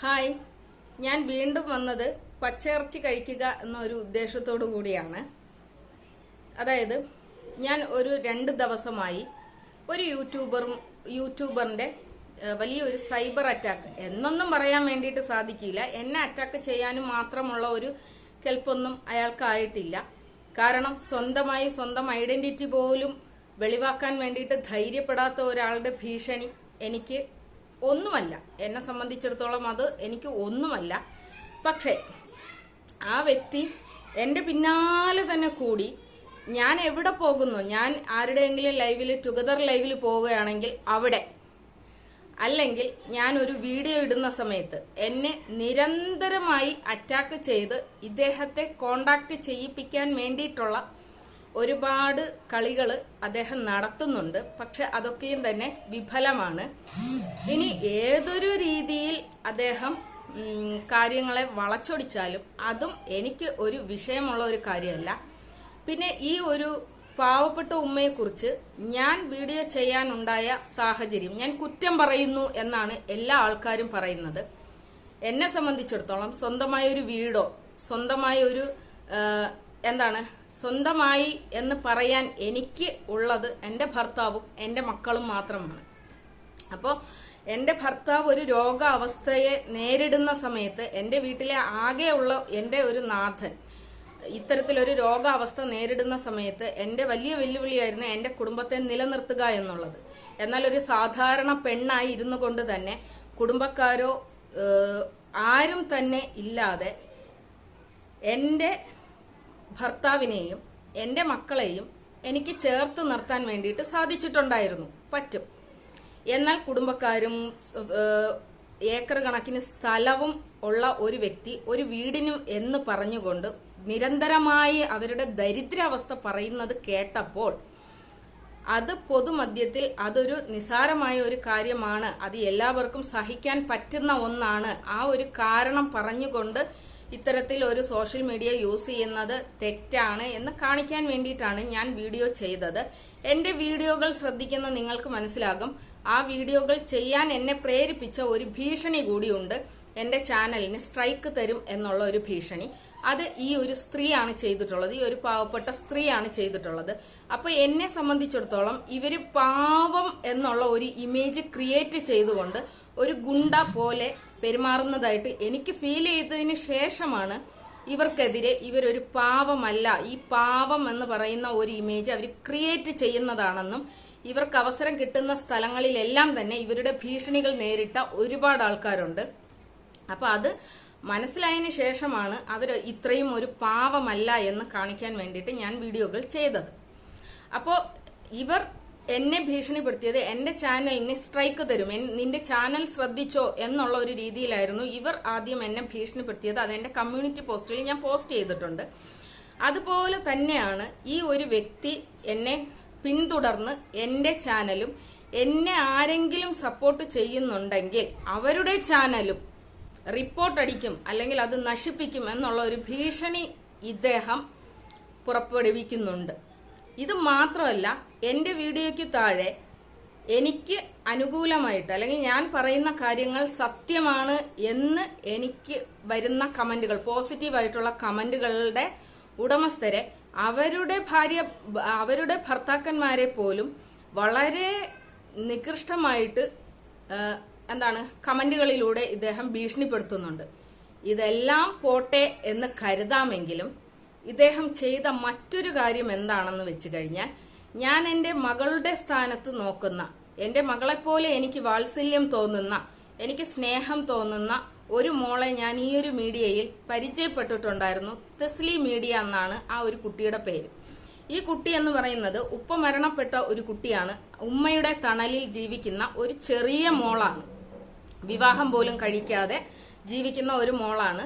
Hi. ഞാൻ വീണ്ടും വന്നത് പച്ചയിറച്ചി കഴിക്കുക എന്നൊരു ഉദ്ദേശത്തോടു കൂടിയാണ്. അതായത് ഞാൻ ഒരു രണ്ട് ദിവസമായി ഒരു യൂട്യൂബറും യൂട്യൂബറിന്റെ വലിയൊരു സൈബർ അറ്റാക്ക് എന്നൊന്നും പറയാൻ വേണ്ടിയിട്ട് സാധിക്കില്ല. എന്നെ അറ്റാക്ക് ചെയ്യാനും മാത്രമുള്ള ഒരു കെൽപ്പൊന്നും അയാൾക്കായിട്ടില്ല. കാരണം സ്വന്തമായി സ്വന്തം ഐഡന്റിറ്റി പോലും വെളിവാക്കാൻ വേണ്ടിയിട്ട് ധൈര്യപ്പെടാത്ത ഒരാളുടെ ഭീഷണി എനിക്ക് ഒന്നുമല്ല. എന്നെ സംബന്ധിച്ചിടത്തോളം അത് എനിക്ക് ഒന്നുമല്ല. പക്ഷേ ആ വ്യക്തി എന്റെ പിന്നാലെ തന്നെ കൂടി ഞാൻ എവിടെ പോകുന്നു? ഞാൻ ആരുടെയെങ്കിലും ലൈവിൽ ടുഗദർ ലൈവിൽ പോവുകയാണെങ്കിൽ അവിടെ. അല്ലെങ്കിൽ ഞാൻ ഒരു വീഡിയോ ഇടുന്ന സമയത്ത് എന്നെ നിരന്തരമായി അറ്റാക്ക് ചെയ്ത് ഇദ്ദേഹത്തെ കോണ്ടാക്ട് ചെയ്യിപ്പിക്കാൻ വേണ്ടിയിട്ടുള്ള ഒരുപാട് കളികൾ അദ്ദേഹം നടത്തുന്നുണ്ട്. പക്ഷെ അതൊക്കെയും തന്നെ വിഫലമാണ്. ഇനി ഏതൊരു രീതിയിൽ അദ്ദേഹം കാര്യങ്ങളെ വളച്ചൊടിച്ചാലും അതും എനിക്ക് ഒരു വിഷയമുള്ള ഒരു കാര്യമല്ല. പിന്നെ ഈ ഒരു പാവപ്പെട്ട ഉമ്മയെക്കുറിച്ച് ഞാൻ വീഡിയോ ചെയ്യാനുണ്ടായ സാഹചര്യം ഞാൻ കുറ്റം പറയുന്നു എന്നാണ് എല്ലാ ആൾക്കാരും പറയുന്നത്. എന്നെ സംബന്ധിച്ചിടത്തോളം സ്വന്തമായ ഒരു വീടോ സ്വന്തമായ ഒരു എന്താണ് സ്വന്തമായി എന്ന് പറയാൻ എനിക്ക് ഉള്ളത് എന്റെ ഭർത്താവും എന്റെ മക്കളും മാത്രമാണ്. അപ്പോൾ എന്റെ ഭർത്താവ് ഒരു രോഗാവസ്ഥയെ നേരിടുന്ന സമയത്ത് എന്റെ വീട്ടിലെ ആകെയുള്ള എന്റെ ഒരു നാഥൻ ഇത്തരത്തിലൊരു രോഗാവസ്ഥ നേരിടുന്ന സമയത്ത് എന്റെ വലിയ വെല്ലുവിളിയായിരുന്നു എന്റെ കുടുംബത്തെ നിലനിർത്തുക എന്നുള്ളത്. എന്നാൽ ഒരു സാധാരണ പെണ്ണായി ഇരുന്നു കൊണ്ട് തന്നെ കുടുംബക്കാരോ ആരും തന്നെ ഇല്ലാതെ എന്റെ ഭർത്താവിനെയും എന്റെ മക്കളെയും എനിക്ക് ചേർത്ത് നിർത്താൻ വേണ്ടിയിട്ട് സാധിച്ചിട്ടുണ്ടായിരുന്നു. പറ്റും. എന്നാൽ കുടുംബക്കാരും ഏക്കർ കണക്കിന് സ്ഥലവും ഉള്ള ഒരു വ്യക്തി ഒരു വീടിനും എന്ന് പറഞ്ഞുകൊണ്ട് നിരന്തരമായി അവരുടെ ദരിദ്രാവസ്ഥ പറയുന്നത് കേട്ടപ്പോൾ അത് പൊതുമധ്യത്തിൽ അതൊരു നിസാരമായ ഒരു കാര്യമാണ്. അത് എല്ലാവർക്കും സഹിക്കാൻ പറ്റുന്ന ഒന്നാണ്. ആ ഒരു കാരണം പറഞ്ഞുകൊണ്ട് ഇത്തരത്തിൽ ഒരു സോഷ്യൽ മീഡിയ യൂസ് ചെയ്യുന്നത് തെറ്റാണ് എന്ന് കാണിക്കാൻ വേണ്ടിയിട്ടാണ് ഞാൻ വീഡിയോ ചെയ്തത്. എന്റെ വീഡിയോകൾ ശ്രദ്ധിക്കുന്ന നിങ്ങൾക്ക് മനസ്സിലാകും. ആ വീഡിയോകൾ ചെയ്യാൻ എന്നെ പ്രേരിപ്പിച്ച ഒരു ഭീഷണി കൂടിയുണ്ട്. എന്റെ ചാനലിന് സ്ട്രൈക്ക് തരും എന്നുള്ള ഒരു ഭീഷണി. അത് ഈ ഒരു സ്ത്രീയാണ് ചെയ്തിട്ടുള്ളത്. ഈ ഒരു പാവപ്പെട്ട സ്ത്രീയാണ് ചെയ്തിട്ടുള്ളത്. അപ്പൊ എന്നെ സംബന്ധിച്ചിടത്തോളം ഇവർ പാവം എന്നുള്ള ഒരു ഇമേജ് ക്രിയേറ്റ് ചെയ്തുകൊണ്ട് ഒരു ഗുണ്ട പോലെ പെരുമാറുന്നതായിട്ട് എനിക്ക് ഫീൽ ചെയ്തതിന് ശേഷമാണ് ഇവർക്കെതിരെ ഇവരൊരു പാവമല്ല. ഈ പാവം എന്ന് പറയുന്ന ഒരു ഇമേജ് അവർ ക്രിയേറ്റ് ചെയ്യുന്നതാണെന്നും ഇവർക്ക് അവസരം കിട്ടുന്ന സ്ഥലങ്ങളിലെല്ലാം തന്നെ ഇവരുടെ ഭീഷണികൾ നേരിട്ട ഒരുപാട് ആൾക്കാരുണ്ട്. അപ്പൊ അത് മനസ്സിലായതിനു ശേഷമാണ് അവർ ഇത്രയും ഒരു പാവമല്ല എന്ന് കാണിക്കാൻ വേണ്ടിയിട്ട് ഞാൻ വീഡിയോകൾ ചെയ്തത്. അപ്പോൾ ഇവർ എന്നെ ഭീഷണിപ്പെടുത്തിയത് എന്റെ ചാനലിന് സ്ട്രൈക്ക് തരും. നിന്റെ ചാനൽ ശ്രദ്ധിച്ചോ എന്നുള്ള ഒരു രീതിയിലായിരുന്നു ഇവർ ആദ്യം എന്നെ ഭീഷണിപ്പെടുത്തിയത്. അത് എന്റെ കമ്മ്യൂണിറ്റി പോസ്റ്റിൽ ഞാൻ പോസ്റ്റ് ചെയ്തിട്ടുണ്ട്. അതുപോലെ തന്നെയാണ് ഈ ഒരു വ്യക്തി എന്നെ പിന്തുടർന്ന് എന്റെ ചാനലും എന്നെ ആരെങ്കിലും സപ്പോർട്ട് ചെയ്യുന്നുണ്ടെങ്കിൽ അവരുടെ ചാനലും റിപ്പോർട്ട് അടിക്കും അല്ലെങ്കിൽ അത് നശിപ്പിക്കും എന്നുള്ള ഒരു ഭീഷണി ഇദ്ദേഹം പുറപ്പെടുവിക്കുന്നുണ്ട്. ഇത് മാത്രമല്ല എന്റെ വീഡിയോയ്ക്ക് താഴെ എനിക്ക് അനുകൂലമായിട്ട് അല്ലെങ്കിൽ ഞാൻ പറയുന്ന കാര്യങ്ങൾ സത്യമാണ് എന്ന് എനിക്ക് വരുന്ന കമന്റുകൾ പോസിറ്റീവായിട്ടുള്ള കമന്റുകളുടെ ഉടമസ്ഥരെ അവരുടെ ഭാര്യ അവരുടെ ഭർത്താക്കന്മാരെ പോലും വളരെ നികൃഷ്ടമായിട്ട് എന്താണ് കമന്റുകളിലൂടെ ഇദ്ദേഹം ഭീഷണിപ്പെടുത്തുന്നുണ്ട്. ഇതെല്ലാം പോട്ടെ എന്ന് കരുതാമെങ്കിലും ഇദ്ദേഹം ചെയ്ത മറ്റൊരു കാര്യം എന്താണെന്ന് വെച്ച് കഴിഞ്ഞാൽ ഞാൻ എന്റെ മകളുടെ സ്ഥാനത്ത് നോക്കുന്ന എന്റെ മകളെപ്പോലെ എനിക്ക് വാത്സല്യം തോന്നുന്ന എനിക്ക് സ്നേഹം തോന്നുന്ന ഒരു മോളെ ഞാൻ ഈ ഒരു മീഡിയയിൽ പരിചയപ്പെട്ടിട്ടുണ്ടായിരുന്നു. തെസ്ലി മീഡിയ എന്നാണ് ആ ഒരു കുട്ടിയുടെ പേര്. ഈ കുട്ടി എന്ന് പറയുന്നത് ഉപ്പ മരണപ്പെട്ട ഒരു കുട്ടിയാണ്. ഉമ്മയുടെ തണലിൽ ജീവിക്കുന്ന ഒരു ചെറിയ മോളാണ്. വിവാഹം പോലും കഴിക്കാതെ ജീവിക്കുന്ന ഒരു മോളാണ്.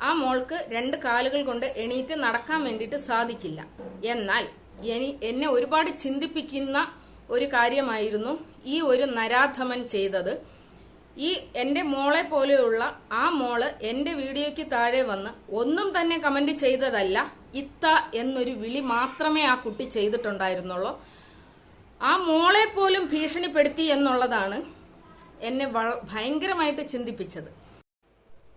ആ മോൾക്ക് രണ്ട് കാലുകൾ കൊണ്ട് എണീറ്റ് നടക്കാൻ വേണ്ടിയിട്ട് സാധിക്കില്ല. എന്നാൽ എനി- എന്നെ ഒരുപാട് ചിന്തിപ്പിക്കുന്ന ഒരു കാര്യമായിരുന്നു ഈ ഒരു നരാധമൻ ചെയ്തത്. ഈ എന്റെ മോളെ പോലെയുള്ള ആ മോൾ എന്റെ വീഡിയോയ്ക്ക് താഴെ വന്ന് ഒന്നും തന്നെ കമന്റ് ചെയ്തതല്ല ഇത്ത എന്നൊരു വിളി മാത്രമേ ആ കുട്ടി ചെയ്തിട്ടുണ്ടായിരുന്നുള്ളൂ. ആ മോളെ പോലും ഭീഷണിപ്പെടുത്തി എന്നുള്ളതാണ് എന്നെ ഭയങ്കരമായിട്ട് ചിന്തിപ്പിച്ചത്.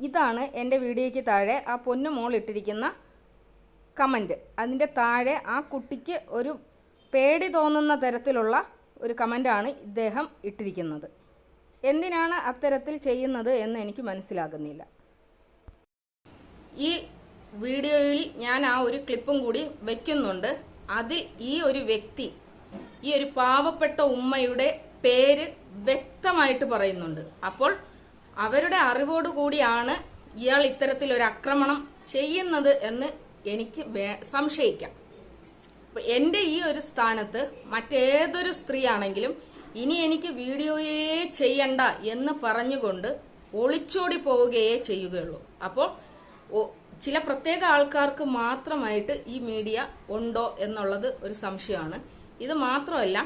ഇതാണ് എന്റെ വീഡിയോയ്ക്ക് താഴെ ആ പൊന്നു മോളിട്ടിരിക്കുന്ന കമന്റ്. അതിന്റെ താഴെ ആ കുട്ടിക്ക് ഒരു പേടി തോന്നുന്ന തരത്തിലുള്ള ഒരു കമന്റാണ് ഇദ്ദേഹം ഇട്ടിരിക്കുന്നത്. എന്തിനാണ് അത്തരത്തിൽ ചെയ്യുന്നത് എന്ന് എനിക്ക് മനസ്സിലാകുന്നില്ല. ഈ വീഡിയോയിൽ ഞാൻ ആ ഒരു ക്ലിപ്പും കൂടി വെക്കുന്നുണ്ട്. അതിൽ ഈ ഒരു വ്യക്തി ഈ ഒരു പാവപ്പെട്ട ഉമ്മയുടെ പേര് വ്യക്തമായിട്ട് പറയുന്നുണ്ട്. അപ്പോൾ അവരുടെ അറിവോടുകൂടിയാണ് ഇയാൾ ഇത്തരത്തിൽ ഒരു ആക്രമണം ചെയ്യുന്നത് എന്ന് എനിക്ക് സംശയിക്കാം. എന്റെ ഈ ഒരു സ്ഥാനത്ത് മറ്റേതൊരു സ്ത്രീ ആണെങ്കിലും ഇനി എനിക്ക് വീഡിയോയേ ചെയ്യണ്ട എന്ന് പറഞ്ഞുകൊണ്ട് ഒളിച്ചോടി പോവുകയേ ചെയ്യുകയുള്ളൂ. അപ്പോൾ ചില പ്രത്യേക ആൾക്കാർക്ക് മാത്രമായിട്ട് ഈ മീഡിയ ഉണ്ടോ എന്നുള്ളത് ഒരു സംശയമാണ്. ഇത് മാത്രമല്ല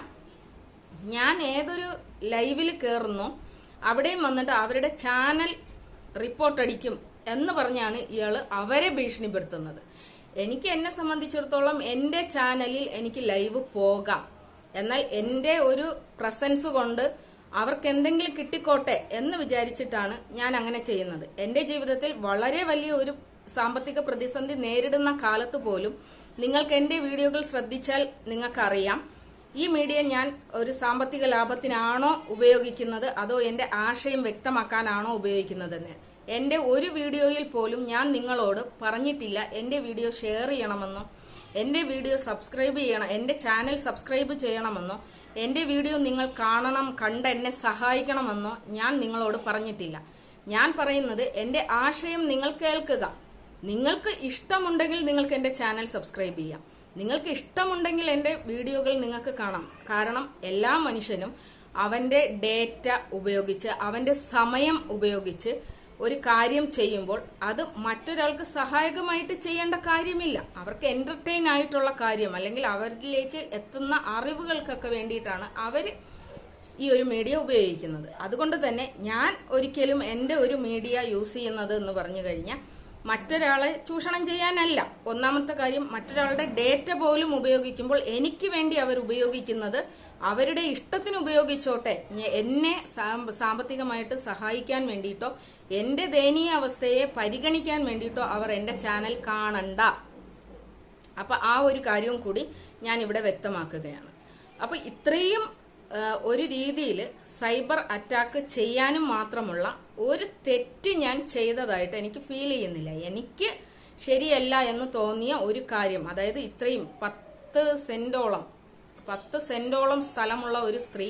ഞാൻ ഏതൊരു ലൈവിൽ കയറുന്നോ അവിടെയും വന്നിട്ട് അവരുടെ ചാനൽ റിപ്പോർട്ട് അടിക്കും എന്ന് പറഞ്ഞാണ് ഇയാൾ അവരെ ഭീഷണിപ്പെടുത്തുന്നത്. എനിക്ക് എന്നെ സംബന്ധിച്ചിടത്തോളം എന്റെ ചാനലിൽ എനിക്ക് ലൈവ് പോകാം. എന്നാൽ എന്റെ ഒരു പ്രസൻസ് കൊണ്ട് അവർക്ക് എന്തെങ്കിലും കിട്ടിക്കോട്ടെ എന്ന് വിചാരിച്ചിട്ടാണ് ഞാൻ അങ്ങനെ ചെയ്യുന്നത്. എന്റെ ജീവിതത്തിൽ വളരെ വലിയ ഒരു സാമ്പത്തിക പ്രതിസന്ധി നേരിടുന്ന കാലത്ത് പോലും നിങ്ങൾക്ക് എന്റെ വീഡിയോകൾ ശ്രദ്ധിച്ചാൽ നിങ്ങൾക്കറിയാം. ഈ മീഡിയ ഞാൻ ഒരു സാമ്പത്തിക ലാഭത്തിനാണോ ഉപയോഗിക്കുന്നത്? അതോ എന്റെ ആശയം വ്യക്തമാക്കാനാണോ ഉപയോഗിക്കുന്നതെന്ന്? എന്റെ ഒരു വീഡിയോയിൽ പോലും ഞാൻ നിങ്ങളോട് പറഞ്ഞിട്ടില്ല. എന്റെ വീഡിയോ ഷെയർ ചെയ്യണമെന്നോ എന്റെ വീഡിയോ സബ്സ്ക്രൈബ് ചെയ്യണം എന്റെ ചാനൽ സബ്സ്ക്രൈബ് ചെയ്യണമെന്നോ എന്റെ വീഡിയോ നിങ്ങൾ കാണണം കണ്ട് എന്നെ സഹായിക്കണമെന്നോ ഞാൻ നിങ്ങളോട് പറഞ്ഞിട്ടില്ല. ഞാൻ പറയുന്നത് എന്റെ ആശയം നിങ്ങൾ കേൾക്കുക. നിങ്ങൾക്ക് ഇഷ്ടമുണ്ടെങ്കിൽ നിങ്ങൾക്ക് എന്റെ ചാനൽ സബ്സ്ക്രൈബ് ചെയ്യാം. നിങ്ങൾക്ക് ഇഷ്ടമുണ്ടെങ്കിൽ എന്റെ വീഡിയോകൾ നിങ്ങൾക്ക് കാണാം. കാരണം എല്ലാ മനുഷ്യനും അവന്റെ ഡേറ്റ ഉപയോഗിച്ച് അവന്റെ സമയം ഉപയോഗിച്ച് ഒരു കാര്യം ചെയ്യുമ്പോൾ അത് മറ്റൊരാൾക്ക് സഹായകമായിട്ട് ചെയ്യേണ്ട കാര്യമില്ല. അവർക്ക് എന്റർടൈൻ ആയിട്ടുള്ള കാര്യം അല്ലെങ്കിൽ അവരിലേക്ക് എത്തുന്ന അറിവുകൾക്കൊക്കെ വേണ്ടിയിട്ടാണ് അവർ ഈ ഒരു മീഡിയ ഉപയോഗിക്കുന്നത്. അതുകൊണ്ട് തന്നെ ഞാൻ ഒരിക്കലും എന്റെ ഒരു മീഡിയ യൂസ് ചെയ്യുന്നത് എന്ന് പറഞ്ഞു കഴിഞ്ഞാൽ മറ്റൊരാളെ ചൂഷണം ചെയ്യാനല്ല. ഒന്നാമത്തെ കാര്യം മറ്റൊരാളുടെ ഡേറ്റ പോലും ഉപയോഗിക്കുമ്പോൾ എനിക്ക് വേണ്ടി അവർ ഉപയോഗിക്കുന്നത് അവരുടെ ഇഷ്ടത്തിന് ഉപയോഗിച്ചോട്ടെ. എന്നെ സാമ്പത്തികമായിട്ട് സഹായിക്കാൻ വേണ്ടിയിട്ടോ എന്റെ ദയനീയ അവസ്ഥയെ പരിഗണിക്കാൻ വേണ്ടിയിട്ടോ അവർ എന്റെ ചാനൽ കാണണ്ട. അപ്പൊ ആ ഒരു കാര്യവും കൂടി ഞാൻ ഇവിടെ വ്യക്തമാക്കുകയാണ്. അപ്പൊ ഇത്രയും ഒരു രീതിയിൽ സൈബർ അറ്റാക്ക് ചെയ്യാനും മാത്രമുള്ള ഒരു തെറ്റ് ഞാൻ ചെയ്തതായിട്ട് എനിക്ക് ഫീൽ ചെയ്യുന്നില്ല. എനിക്ക് ശരിയല്ല എന്ന് തോന്നിയ ഒരു കാര്യം അതായത് ഇത്രയും പത്ത് സെന്റോളം പത്ത് സെന്റോളം സ്ഥലമുള്ള ഒരു സ്ത്രീ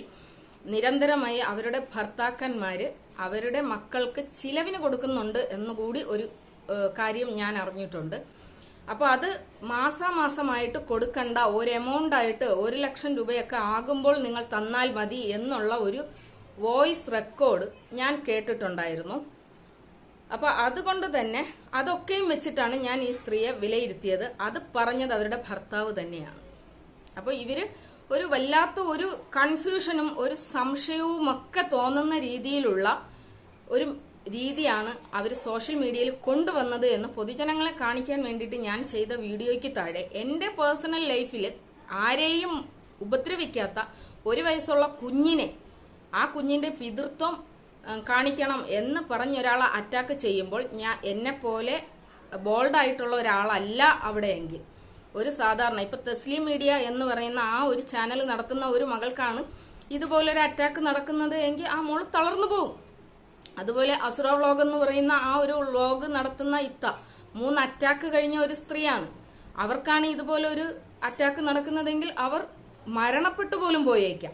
നിരന്തരമായി അവരുടെ ഭർത്താക്കന്മാര് അവരുടെ മക്കൾക്ക് ചിലവിന് കൊടുക്കുന്നുണ്ട് എന്നുകൂടി ഒരു കാര്യം ഞാൻ അറിഞ്ഞിട്ടുണ്ട്. അപ്പൊ അത് മാസാമാസമായിട്ട് കൊടുക്കണ്ട ഒരു എമൗണ്ട് ആയിട്ട് ഒരു ലക്ഷം രൂപയൊക്കെ ആകുമ്പോൾ നിങ്ങൾ തന്നാൽ മതി എന്നുള്ള ഒരു വോയിസ് റെക്കോർഡ് ഞാൻ കേട്ടിട്ടുണ്ടായിരുന്നു. അപ്പൊ അതുകൊണ്ട് തന്നെ അതൊക്കെയും വെച്ചിട്ടാണ് ഞാൻ ഈ സ്ത്രീയെ വിലയിരുത്തിയത്. അത് പറഞ്ഞത് അവരുടെ ഭർത്താവ് തന്നെയാണ്. അപ്പൊ ഇവർ ഒരു വല്ലാത്ത ഒരു കൺഫ്യൂഷനും ഒരു സംശയവും ഒക്കെ തോന്നുന്ന രീതിയിലുള്ള ഒരു രീതിയാണ് അവർ സോഷ്യൽ മീഡിയയിൽ കൊണ്ടുവന്നത് എന്ന് പൊതുജനങ്ങളെ കാണിക്കാൻ വേണ്ടിയിട്ട് ഞാൻ ചെയ്ത വീഡിയോയ്ക്ക് താഴെ എന്റെ പേഴ്സണൽ ലൈഫിൽ ആരെയും ഉപദ്രവിക്കാത്ത ഒരു വയസ്സുള്ള കുഞ്ഞിനെ ആ കുഞ്ഞിന്റെ പിതൃത്വം കാണിക്കണം എന്ന് പറഞ്ഞൊരാളെ അറ്റാക്ക് ചെയ്യുമ്പോൾ ഞാൻ എന്നെ പോലെ ബോൾഡായിട്ടുള്ള ഒരാളല്ല അവിടെയെങ്കിൽ. ഒരു സാധാരണ ഇപ്പൊ തസ്ലീം മീഡിയ എന്ന് പറയുന്ന ആ ഒരു ചാനൽ നടത്തുന്ന ഒരു മകൾക്കാണ് ഇതുപോലൊരു അറ്റാക്ക് നടക്കുന്നത് എങ്കിൽ ആ മോൾ തളർന്നു പോകും അതുപോലെ അസുറ വ്ലോഗ് എന്ന് പറയുന്ന ആ ഒരു വ്ലോഗ് നടത്തുന്ന ഇത്ത മൂന്ന് അറ്റാക്ക് കഴിഞ്ഞ ഒരു സ്ത്രീയാണ്. അവർക്കാണ് ഇതുപോലെ ഒരു അറ്റാക്ക് നടക്കുന്നതെങ്കിൽ അവർ മരണപ്പെട്ടു പോലും പോയേക്കാം.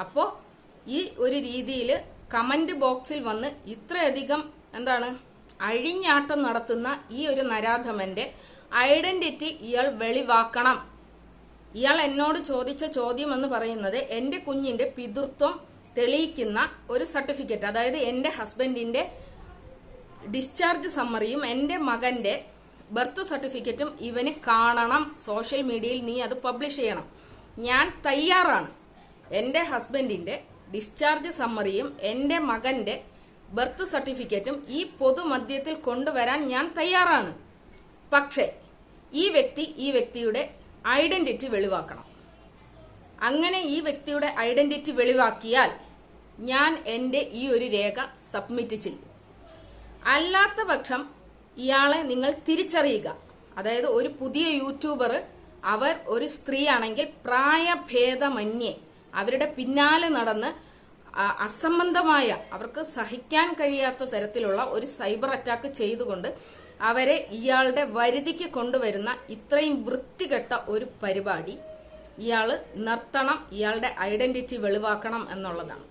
അപ്പോ ഈ ഒരു രീതിയിൽ കമന്റ് ബോക്സിൽ വന്ന് ഇത്രയധികം എന്താണ് അഴിഞ്ഞാട്ടം നടത്തുന്ന ഈ ഒരു നരാധമന്റെ ഐഡന്റിറ്റി ഇയാൾ വെളിവാക്കണം. ഇയാൾ എന്നോട് ചോദിച്ച ചോദ്യം എന്ന് പറയുന്നത് എന്റെ കുഞ്ഞിന്റെ പിതൃത്വം തെളിയിക്കുന്ന ഒരു സർട്ടിഫിക്കറ്റ് അതായത് എന്റെ ഹസ്ബൻഡിന്റെ ഡിസ്ചാർജ് സമ്മറിയും എന്റെ മകന്റെ ബർത്ത് സർട്ടിഫിക്കറ്റും ഇവന് കാണണം. സോഷ്യൽ മീഡിയയിൽ നീ അത് പബ്ലിഷ് ചെയ്യണം. ഞാൻ തയ്യാറാണ്. എന്റെ ഹസ്ബൻഡിന്റെ ഡിസ്ചാർജ് സമ്മറിയും എന്റെ മകന്റെ ബർത്ത് സർട്ടിഫിക്കറ്റും ഈ പൊതുമധ്യത്തിൽ കൊണ്ടുവരാൻ ഞാൻ തയ്യാറാണ്. പക്ഷേ ഈ വ്യക്തി ഈ വ്യക്തിയുടെ ഐഡന്റിറ്റി വെളിവാക്കണം. അങ്ങനെ ഈ വ്യക്തിയുടെ ഐഡന്റിറ്റി വെളിവാക്കിയാൽ ഞാൻ എന്റെ ഈ ഒരു രേഖ സബ്മിറ്റ് ചെയ്യും. അല്ലാത്ത പക്ഷം ഇയാളെ നിങ്ങൾ തിരിച്ചറിയുക. അതായത് ഒരു പുതിയ യൂട്യൂബർ അവർ ഒരു സ്ത്രീയാണെങ്കിൽ പ്രായഭേദമന്യേ അവരുടെ പിന്നാലെ നടന്ന് അസംബന്ധമായ അവർക്ക് സഹിക്കാൻ കഴിയാത്ത തരത്തിലുള്ള ഒരു സൈബർ അറ്റാക്ക് ചെയ്തുകൊണ്ട് അവരെ ഇയാളുടെ വരുതിക്ക് കൊണ്ടുവരുന്ന ഇത്രയും വൃത്തികെട്ട ഒരു പരിപാടി ഇയാൾ നിർത്തണം ഇയാളുടെ ഐഡന്റിറ്റി വെളിവാക്കണം എന്നുള്ളതാണ്.